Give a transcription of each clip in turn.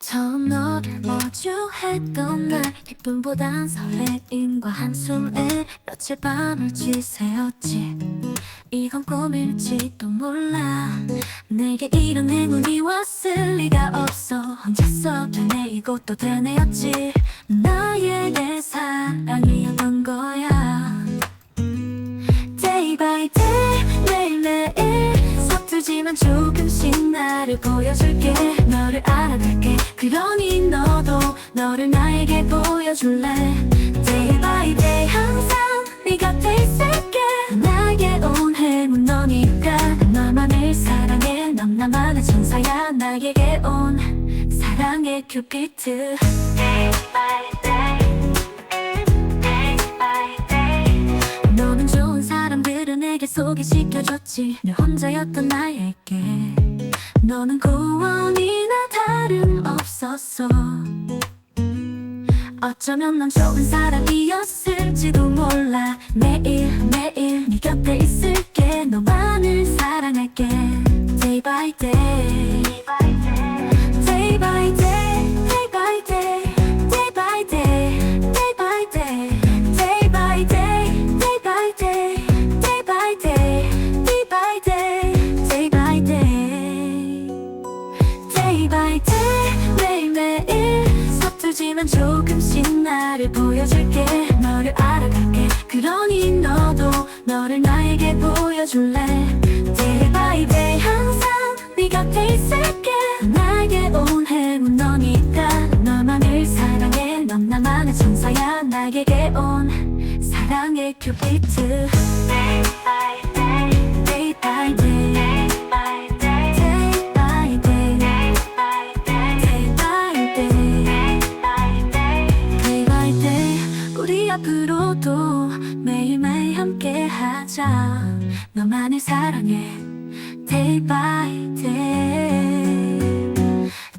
처음 너를 마주했던 날 기쁨보단 설레임과 한숨에 며칠 밤을 지새웠지. 이건 꿈일지도 몰라. 내게 이런 행운이 왔을 리가 없어. 혼자서 되뇌이고 또 되뇌었지. 나의 내 사랑이었던 거야. Day by day 매일매일 서투지만 조금 씩 나를 보여줄게. 너를 알아갈게. 그러니 너도 너를 나에게 보여줄래? Day by day 항상 네 곁에 있을게. 나에게 온 행운 너니까 너만을 사랑해. 넌 나만의 천사야. 나에게 온 사랑의 큐피트. Day by day. 너는 좋은 사람들을 내게 소개시켜줬지. 늘 혼자였던 나에게 너는 구원이나 다름없었어. 어쩌면 넌 좋은 사람이었을지도 몰라. 매일 매일 네 곁에 있을게. 너만을 사랑할게. Day by Day 서투지만 조금씩 나를 보여줄게. 너를 알아갈게. 그러니 너도 너를 나에게 보여줄래? Day by day 항상 네 곁에 있을게. 나에게 온 행운 너니까. 너만을 사랑해. 넌 나만의 천사야. 나에게 온 사랑의 큐피트. Day by Day 앞으로도 매일매일 함께 하자. 너만을 사랑해. Day by day.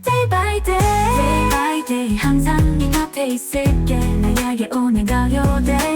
Day by day. Day by day. 항상 네 곁에 있을게. 나에게 오는 가요대